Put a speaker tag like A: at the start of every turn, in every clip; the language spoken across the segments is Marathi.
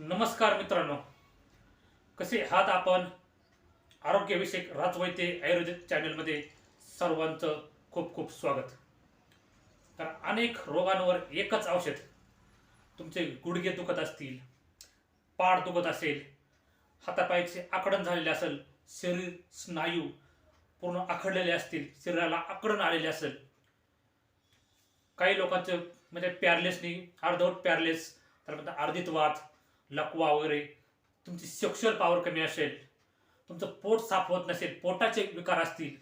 A: नमस्कार मित्रांनो. कसे आहात आपण? आरोग्यविषयक राजवैद्य आयुर्वेदिक चॅनलमध्ये सर्वांचं खूप खूप स्वागत. तर अनेक रोगांवर एकच औषध. तुमचे गुडघे दुखत असतील पाठ दुखत असेल हातापायाचे आकडण झालेले असेल शरीर स्नायू पूर्ण आखडलेले असतील शरीराला आकडण आलेले असेल. काही लोकांचं म्हणजे पॅरलेसनी अर्धवट पॅरलेस तर म्हणतात अर्धित वात लकवा वगैरे तुमची सेक्शुअल पॉवर कमी असेल तुमचं पोट साफ होत नसेल पोटाचे विकार असतील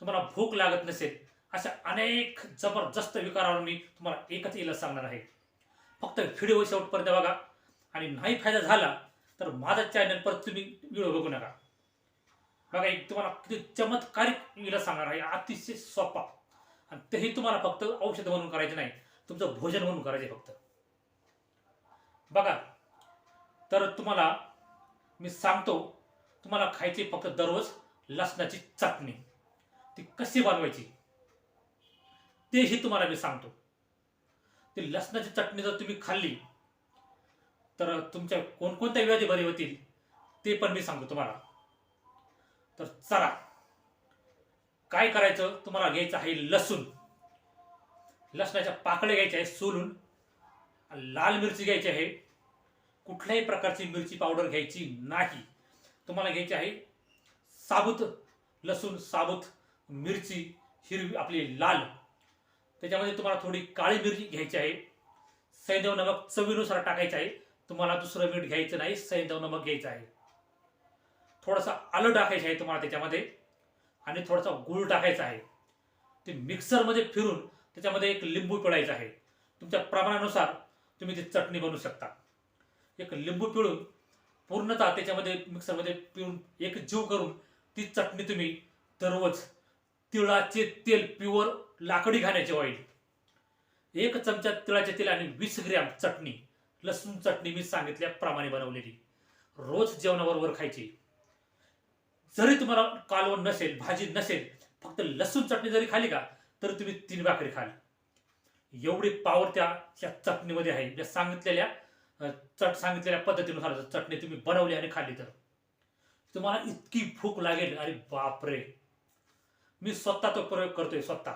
A: तुम्हाला भूक लागत नसेल अशा अनेक जबरदस्त विकारावर मी तुम्हाला एकच इलाज सांगणार आहे. फक्त व्हिडिओ शेवटपर्यंत बघा. आणि नाही फायदा झाला तर माझा चॅनल परत तुम्ही व्हिडिओ बघू नका. बघा एक तुम्हाला किती चमत्कारिक इलाज सांगणार आहे. अतिशय सोपा. आणि तेही तुम्हाला फक्त औषध म्हणून करायचे नाही तुमचं भोजन म्हणून करायचे फक्त. बघा तर तुम्हाला मी सांगतो तुम्हाला खायची फक्त दररोज लसणाची चटणी. ती कशी बनवायची? तेही तुम्हाला मी सांगतो. ती लसणाची चटणी जर तुम्ही खाल्ली तर तुमच्या कोणकोणत्या व्याधी बरे होतील ते पण मी सांगतो तुम्हाला. तर चला काय करायचं? तुम्हाला घ्यायचं आहे लसूण. लसणाच्या पाकळ्या घ्यायच्या आहे सोलून. लाल मिरची घ्यायची आहे. कुठल्याही प्रकारची मिरची पावडर घ्यायची नाही. तुम्हाला घ्यायची आहे साबूत लसूण साबूत मिरची हिरवी आपली लाल. त्याच्यामध्ये तुम्हाला थोडी काळी मिरची घ्यायची आहे. सैंदव नमक चवीनुसार टाकायचं आहे. तुम्हाला दुसरं मीठ घ्यायचं नाही सैंदव नमक घ्यायचं आहे. थोडंसं आलं टाकायचं आहे तुम्हाला त्याच्यामध्ये आणि थोडासा गुळ टाकायचा आहे. ते मिक्सरमध्ये फिरून त्याच्यामध्ये एक लिंबू पिळायचं आहे. तुमच्या प्रमाणानुसार तुम्ही ती चटणी बनवू शकता. एक लिंबू पिळून पूर्णतः त्याच्यामध्ये मिक्सरमध्ये पिळून एक जीव करून ती चटणी तुम्ही दररोज तिळाचे तेल प्युअर लाकडी घाण्याचे ऑइल एक चमचा तिळाचे तेल आणि वीस ग्रॅम चटणी लसूण चटणी मी सांगितल्याप्रमाणे बनवलेली. रोज जेवणाबरोबर खायची. जरी तुम्हाला कालवण नसेल भाजी नसेल फक्त लसूण चटणी जरी खाली का तर तुम्ही तीन भाकरी खाल. एवढी पावर त्या चटणीमध्ये आहे. सांगितलेल्या चट सांगितलेल्या पद्धतीनुसार जर चटणी तुम्ही बनवली आणि खाल्ली तर. तुम्हाला इतकी भूक लागेल. अरे बापरे. मी स्वतः तो प्रयोग करतोय स्वतः.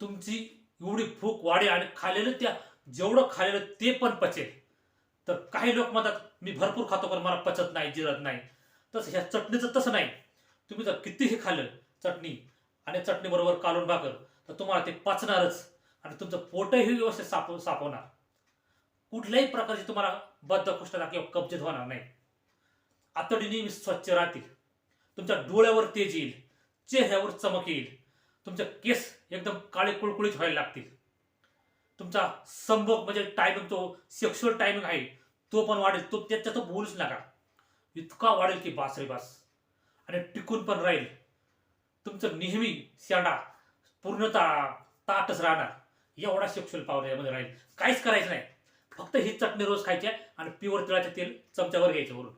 A: तुमची एवढी भूक वाढेल आणि खाल्लेलं त्या जेवढं खाल्लेलं ते पण पचेल. तर काही लोक म्हणतात मी भरपूर खातो पण मला पचत नाही जिरत नाही. तसं ह्या चटणीचं तसं नाही. तुम्ही जर कितीही खाल्लं चटणी आणि चटणी बरोबर कालून भाकर तर तुम्हाला ते पचणारच आणि तुमचं पोटही व्यवस्थित साप सापवणार. कुठल्याही प्रकारची तुम्हाला बद्धकुष्ठता किंवा कब्जित होणार नाही. आतडी नेहमी स्वच्छ राहतील. तुमच्या डोळ्यावर तेज येईल. चेहऱ्यावर चमक येईल. तुमचे केस एकदम काळे कुळकुळीत व्हायला लागतील. तुमचा संभोग म्हणजे टायमिंग तो सेक्शुअल टायमिंग आहे तो पण वाढेल. तो त्याच्या तो बोलूच नका. इतका वाढेल की बास रे बास. आणि टिकून पण राहील. तुमचं नेहमी शेंडा पूर्णतः ताटच राहणार. एवढा सेक्शुअल पावर यामध्ये राहील. काहीच करायचं नाही. फक्त ही चटणी रोज खायची आहे आणि प्युअर तिळाचे तेल चमच्यावर घ्यायचं वरून.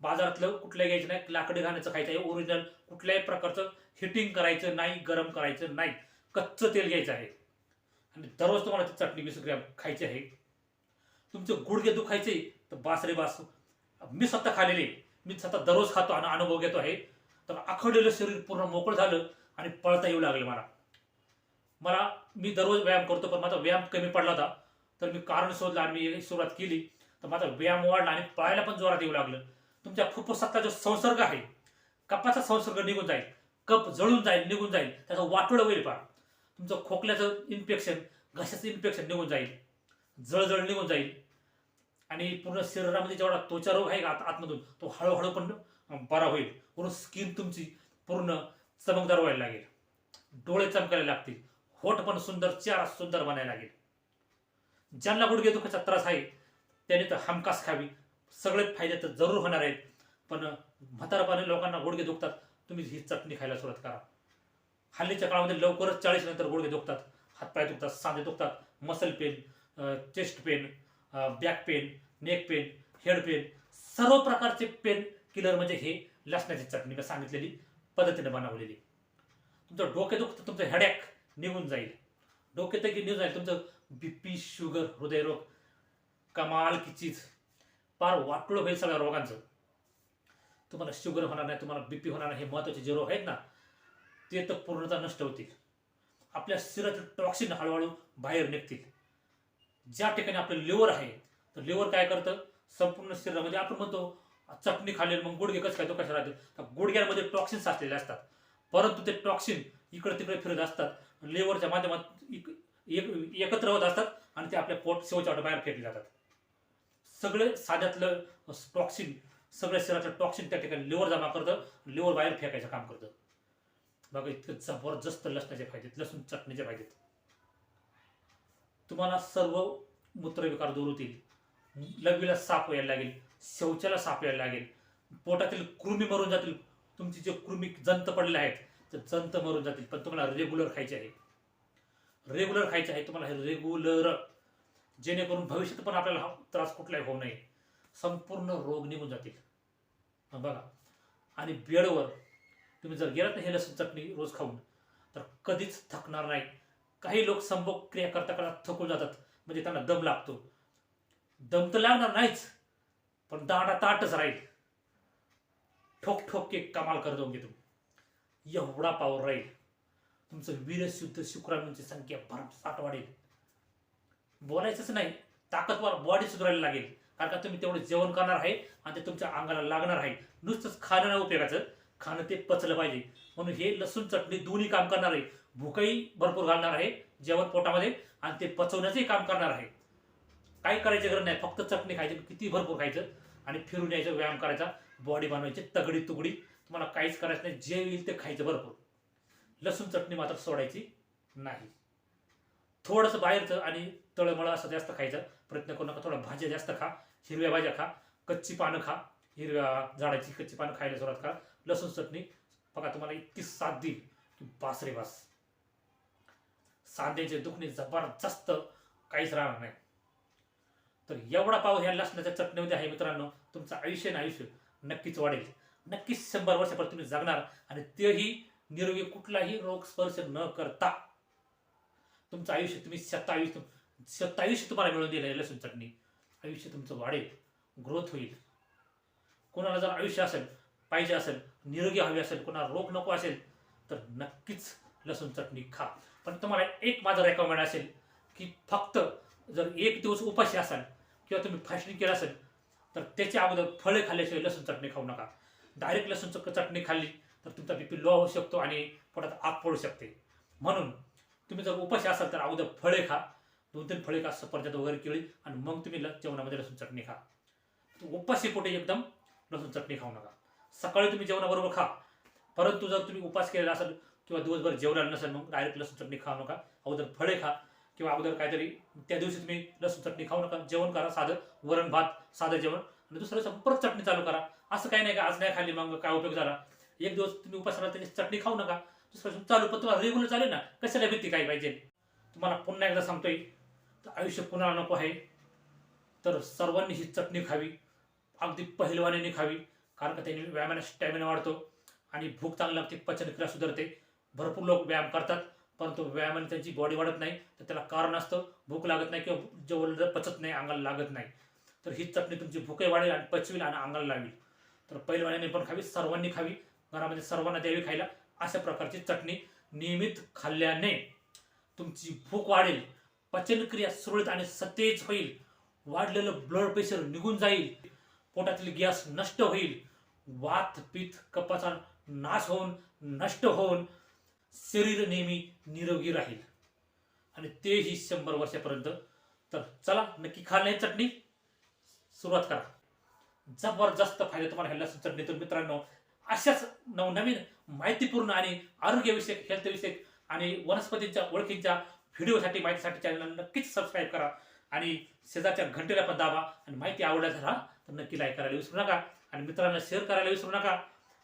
A: बाजारातलं कुठलंही घ्यायचं नाही लाकडी घाण्याचं खायचं आहे ओरिजिनल कुठल्याही प्रकारचं हिटिंग करायचं नाही गरम करायचं नाही कच्चं तेल घ्यायचं आहे. आणि दररोज तुम्हाला ती चटणी वीस ग्रॅम खायची आहे. तुमचे गुडघे दुखायचे तर बासरे बास. मी स्वतः खालेले मी स्वतः दररोज खातो आणि अनुभव घेतो आहे. तर आखडलेलं शरीर पूर्ण मोकळं झालं आणि पळता येऊ लागलं मला. मला मी दररोज व्यायाम करतो पण माझा व्यायाम कमी पडला होता. तर मी कारण शोधलं आणि मी सुरुवात केली. तर माझा व्यायाम वाढला आणि पळायला पण जोरात येऊ लागलं. तुमच्या फुफ्फुसाचा जो संसर्ग आहे कपाचा संसर्ग निघून जाईल कप जळून जाईल निघून जाईल त्याचं वाटोळं होईल फार तुमचं खोकल्याचं इन्फेक्शन घशाचं इन्फेक्शन निघून जाईल. जळजळ निघून जाईल. आणि पूर्ण शरीरामध्ये जेवढा त्वचा रोग आहे का आत आतमधून तो हळूहळू पण बरा होईल. पूर्ण स्किन तुमची पूर्ण चमकदार व्हायला लागेल. डोळे चमकायला लागतील. होठ पण सुंदर चेहरा सुंदर बनायला लागेल. ज्यांना गुडघे दुखाचा त्रास आहे त्याने तर हमखास खावी. सगळे फायदे तर जरूर होणार आहेत पण म्हातारपणे लोकांना गुडघे दुखतात. तुम्ही ही चटणी खायला सुरुवात करा. हल्लीच्या काळामध्ये लवकरच चाळीस नंतर गुडघे दुखतात. हातपाय दुखतात सांधे दुखतात muscle pain chest pain back pain neck pain head pain सर्व प्रकारचे पेन किलर म्हणजे हे लसणाची चटणी मी सांगितलेली पद्धतीने बनवलेली. तुमचं डोके दुखतं तुमचं हेडॅक निघून जाईल. डोके तर निघून जाईल तुमचं बीपी शुगर हृदयरोग कमाल की चीज पार वाटलो होईल सगळ्या रोगांचं. तुम्हाला शुगर होणार नाही तुम्हाला बीपी होणार नाही हे महत्त्वाचे जे रोग आहेत ना ते तर पूर्णतः नष्ट होतील. आपल्या शरीरातील टॉक्सिन हळूहळू बाहेर निघतील. ज्या ठिकाणी आपलं लिव्हर आहे तर लिव्हर काय करतं? संपूर्ण शरीरामध्ये आपण म्हणतो चटणी खाल्ली मग गुडघे कसं काय तो कशा राहते तर गुडघ्यांमध्ये टॉक्सिन साचलेले असतात. परंतु ते टॉक्सिन इकडे तिकडे फिरत असतात. लिव्हरच्या माध्यमात इक- एक- एकत्र होत असतात आणि ते आपल्या पोट शेवच्या बाहेर फेकले जातात. सगळे साध्यातलं टॉक्सिन सगळ्या शरीराचं टॉक्सिन त्या ठिकाणी लिव्हर जमा करतं लिव्हर बाहेर फेकायचं काम करतं. बघा इतकं जबरदस्त लसणाचे फायदे लसूण चटणीचे फायदे तुम्हाला सर्व मूत्रविकार दूर होतील लघवीला साप यायला लागेल शौचाला साप यायला लागेल पोटातील कृमी मरून जातील तुमची जे कृमी जंत पडले आहेत ते जंत मरून जातील पण तुम्हाला रेग्युलर खायचे आहे. रेग्युलर खायचे आहे तुम्हाला हे रेग्युलर जेणेकरून भविष्यात पण आपल्याला हा त्रास कुठलाही होऊ नये. संपूर्ण रोग निघून जातील. बघा. आणि बेडवर तुम्ही जर गेलात ना हे लसूण चटणी रोज खाऊन तर कधीच थकणार नाही. काही लोक संभोग क्रिया करता करता थकून जातात. म्हणजे त्यांना दम लागतो. दम तर लागणार नाहीच पण दांडा ताटच राहील. ठोक ठोक के कमाल कर म्हणजे तू एवढा पावर राहील. तुमचं वीरशुद्ध शुक्राणूंची संख्या भरमसाठ वाढेल. बोलायचंच नाही ताकदवार बॉडी सुधारायला लागेल. कारण का तुम्ही तेवढं जेवण करणार आहे आणि ते तुमच्या अंगाला लागणार आहे. नुसतंच खाणं नाही उपयोगाचं. खाणं ते पचलं पाहिजे. म्हणून हे लसूण चटणी दोन्ही काम करणार आहे. भूकही भरपूर घालणार आहे जेवण पोटामध्ये आणि ते पचवण्याचंही काम करणार आहे. काही करायची गरज नाही. फक्त चटणी खायची किती भरपूर खायचं आणि फिरून यायचं व्यायाम करायचा. बॉडी बनवायची तगडी तुगडी. तुम्हाला काहीच करायचं नाही. जे येईल ते खायचं भरपूर. लसूण चटणी मात्र सोडायची नाही. थोडंसं बाहेरचं आणि तळमळं असं जास्त खायचं. प्रयत्न करू नका थोडं भाज्या जास्त खा हिरव्या भाज्या खा कच्ची पानं खा हिरव्या झाडाची कच्ची पानं खायला सुरुवात करा. लसूण चटणी बघा तुम्हाला इतकी साथ देईल की बास रे बास. सांध्याचे दुखणे जबरदस्त काहीच राहणार नाही. तर एवढा पाव ह्या लसणाच्या चटणीमध्ये आहे मित्रांनो तुमचं आयुष्य ना आयुष्य नक्कीच वाढेल. नक्कीच शंभर वर्षापर्यंत तुम्ही जगणार आणि तेही निरोगी कुठलाही रोग स्पर्श न करता तुमचं आयुष्य तुम्ही सत्तावीस सत्तावीस तुम्हाला मिळून दिलं लसूण चटणी. आयुष्य तुमचं वाढेल ग्रोथ होईल. कोणाला जर आयुष्य असेल पाहिजे असेल निरोगी हवी असेल कोणाला रोग नको असेल तर नक्कीच लसूण चटणी खा. पण तुम्हाला एक माझं रेकमेंड असेल की फक्त जर एक दिवस उपाशी असाल किंवा तुम्ही फास्टिंग केलं असेल तर त्याच्या अगोदर फळे खाल्ल्याशिवाय लसूण चटणी खाऊ नका. डायरेक्ट लसूण चटणी खाल्ली तर तुमचा बीपी लो होऊ शकतो आणि पोटात आग पडू शकते. म्हणून तुम्ही जर उपाशी असाल तर अगोदर फळे खा. दोन तीन फळे खा सफरचंद वगैरे केळी आणि मग तुम्ही ल- जेवणामध्ये लसूण चटणी खा. उपाशी पोटे एकदम लसूण चटणी खाऊ नका. सकाळी तुम्ही जेवणाबरोबर खा. परंतु जर तुम्ही उपास केलेला असेल किंवा दिवसभर जेवणाला नसेल मग डायरेक्ट लसूण चटणी खाऊ नका. अगोदर फळे खा किंवा अगोदर काहीतरी त्या दिवशी तुम्ही लसूण चटणी खाऊ नका. जेवण करा साधं. वरण भात साधं जेवण. आणि दुसऱ्या दिवशी परत चटणी चालू करा. असं काही नाही का आज नाही खाल्ली मग काय उपयोग झाला? एक दिवस तुम्ही उपास राहिला त्याची चटणी खाऊ नका. दुसऱ्या चालू पण तुम्हाला रेग्युलर चालेल ना कशाला भीती काय पाहिजे? तुम्हाला पुन्हा एकदा सांगतोय तर आयुष्य कुणाला नको आहे. तर सर्वांनी ही चटणी खावी अगदी पहिलवानीने खावी कारण का त्याने व्यायामाने स्टॅमिना वाढतो आणि भूक चांगली लागते पचनक्रिया सुधारते. भरपूर लोक व्यायाम करतात परंतु व्यायामाने त्यांची बॉडी वाढत नाही तर त्याला कारण असतं भूक लागत नाही किंवा जेवण पचत नाही अंगाला लागत नाही. तर ही चटणी तुमची भूकही वाढेल आणि पचवेल आणि अंगाला लावेल. तर पहिलवानीने पण खावी सर्वांनी खावी. घरामध्ये सर्वांना द्यावी खायला अशा प्रकारची चटणी नियमित खाल्ल्याने तुमची भूक वाढेल पचनक्रिया सुरळीत आणि सतेज होईल वाढलेलं ब्लड प्रेशर निघून जाईल पोटातील गॅस नष्ट होईल वात पित्त कपाचा नाश होऊन नष्ट होऊन शरीर नेहमी निरोगी राहील. आणि तेही शंभर वर्षापर्यंत. तर चला नक्की खा नाही चटणी. सुरुवात करा. जबरदस्त फायदा तुम्हाला ह्या लसूण चटणीतून मित्रांनो. अशाच नवनवीन माहितीपूर्ण आणि आरोग्यविषयक हेल्थविषयक आणि वनस्पतींच्या ओळखींच्या व्हिडिओसाठी माहितीसाठी चॅनलला नक्कीच सबस्क्राईब करा. आणि शेजारच्या घंटेला पण दाबा. आणि माहिती आवडल्यास राहा तर नक्की लाईक करायला विसरू नका. आणि मित्रांना शेअर करायला विसरू नका.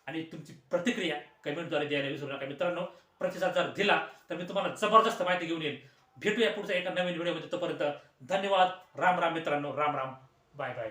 A: आणि तुमची प्रतिक्रिया कमेंटद्वारे द्यायला विसरू नका. मित्रांनो प्रतिसाद जर दिला तर मी तुम्हाला जबरदस्त माहिती घेऊन येईल भेटूया पुढच्या एका नवीन व्हिडिओमध्ये तोपर्यंत धन्यवाद. राम राम मित्रांनो. राम राम. Bye bye